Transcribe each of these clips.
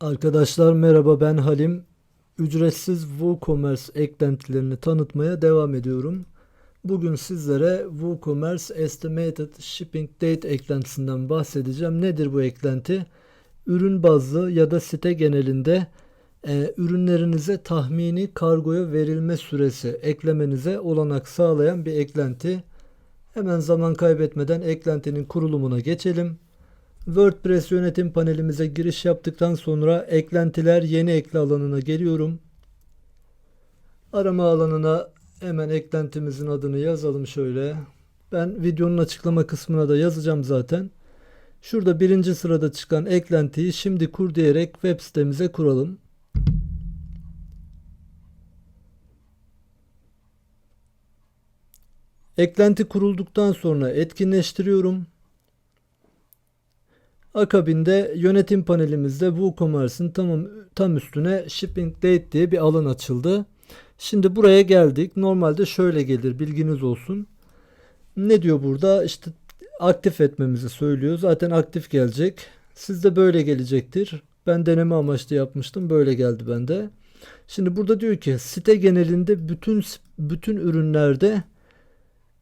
Arkadaşlar merhaba ben Halim. Ücretsiz WooCommerce eklentilerini tanıtmaya devam ediyorum. Bugün sizlere WooCommerce Estimated Shipping Date eklentisinden bahsedeceğim. Nedir bu eklenti? Ürün bazlı ya da site genelinde e, ürünlerinize tahmini kargoya verilme süresi eklemenize olanak sağlayan bir eklenti. Hemen zaman kaybetmeden eklentinin kurulumuna geçelim. WordPress yönetim panelimize giriş yaptıktan sonra eklentiler yeni ekle alanına geliyorum. Arama alanına hemen eklentimizin adını yazalım şöyle. Ben videonun açıklama kısmına da yazacağım zaten. Şurada birinci sırada çıkan eklentiyi şimdi kur diyerek web sitemize kuralım. Eklenti kurulduktan sonra etkinleştiriyorum. Akabinde yönetim panelimizde WooCommerce'ın tam, tam üstüne Shipping Date diye bir alan açıldı. Şimdi buraya geldik. Normalde şöyle gelir bilginiz olsun. Ne diyor burada? İşte aktif etmemizi söylüyor. Zaten aktif gelecek. Sizde böyle gelecektir. Ben deneme amaçlı yapmıştım. Böyle geldi bende. Şimdi burada diyor ki site genelinde bütün bütün ürünlerde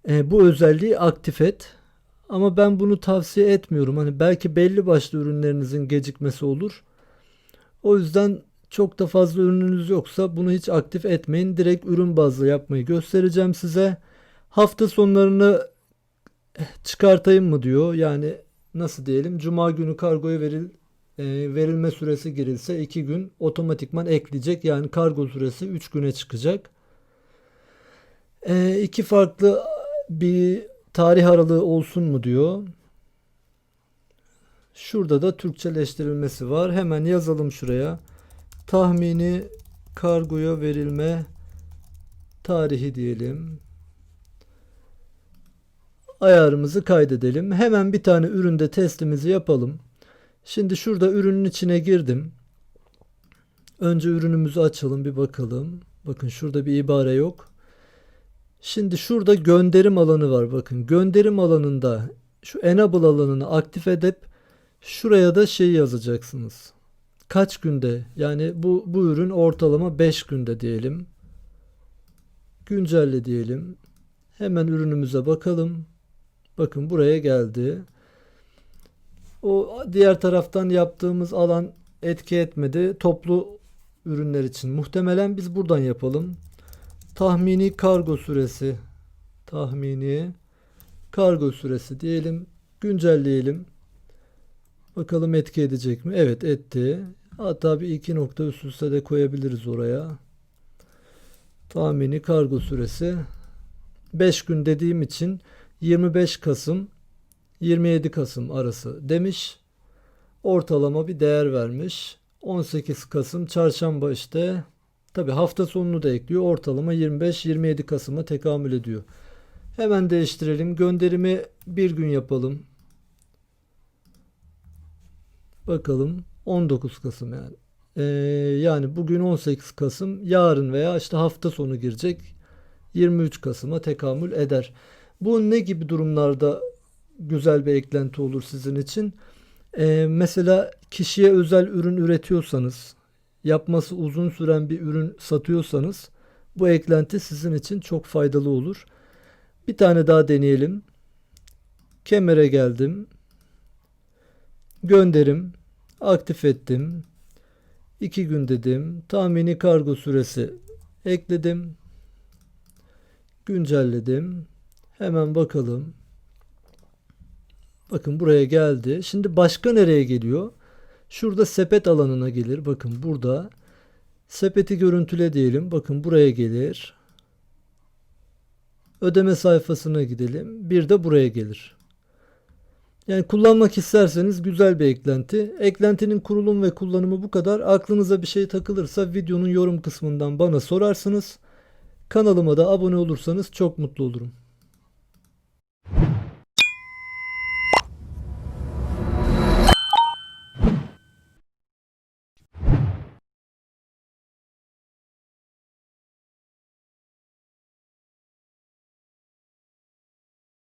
e, bu özelliği aktif et. Ama ben bunu tavsiye etmiyorum. Hani belki belli başlı ürünlerinizin gecikmesi olur. O yüzden çok da fazla ürününüz yoksa bunu hiç aktif etmeyin. Direkt ürün bazlı yapmayı göstereceğim size. Hafta sonlarını çıkartayım mı diyor. Yani nasıl diyelim? Cuma günü kargoya veril e, verilme süresi girilse 2 gün otomatikman ekleyecek. Yani kargo süresi 3 güne çıkacak. E, iki farklı bir tarih aralığı olsun mu diyor. Şurada da Türkçeleştirilmesi var. Hemen yazalım şuraya. Tahmini kargoya verilme tarihi diyelim. Ayarımızı kaydedelim. Hemen bir tane üründe testimizi yapalım. Şimdi şurada ürünün içine girdim. Önce ürünümüzü açalım bir bakalım. Bakın şurada bir ibare yok. Şimdi şurada gönderim alanı var. Bakın gönderim alanında şu enable alanını aktif edip şuraya da şey yazacaksınız. Kaç günde? Yani bu bu ürün ortalama 5 günde diyelim. Güncelle diyelim. Hemen ürünümüze bakalım. Bakın buraya geldi. O diğer taraftan yaptığımız alan etki etmedi. Toplu ürünler için muhtemelen biz buradan yapalım. Tahmini kargo süresi. Tahmini kargo süresi diyelim. Güncelleyelim. Bakalım etki edecek mi? Evet etti. Hatta bir iki nokta üst üste de koyabiliriz oraya. Tahmini kargo süresi 5 gün dediğim için 25 Kasım 27 Kasım arası demiş. Ortalama bir değer vermiş. 18 Kasım çarşamba işte Tabi hafta sonunu da ekliyor. Ortalama 25-27 Kasım'a tekamül ediyor. Hemen değiştirelim. Gönderimi bir gün yapalım. Bakalım 19 Kasım yani. Ee, yani bugün 18 Kasım yarın veya işte hafta sonu girecek 23 Kasım'a tekamül eder. Bu ne gibi durumlarda güzel bir eklenti olur sizin için? Ee, mesela kişiye özel ürün üretiyorsanız yapması uzun süren bir ürün satıyorsanız bu eklenti sizin için çok faydalı olur. Bir tane daha deneyelim. Kemere geldim. Gönderim. Aktif ettim. 2 gün dedim. Tahmini kargo süresi ekledim. Güncelledim. Hemen bakalım. Bakın buraya geldi. Şimdi başka nereye geliyor? Şurada sepet alanına gelir. Bakın burada. Sepeti görüntüle diyelim. Bakın buraya gelir. Ödeme sayfasına gidelim. Bir de buraya gelir. Yani kullanmak isterseniz güzel bir eklenti. Eklentinin kurulum ve kullanımı bu kadar. Aklınıza bir şey takılırsa videonun yorum kısmından bana sorarsınız. Kanalıma da abone olursanız çok mutlu olurum.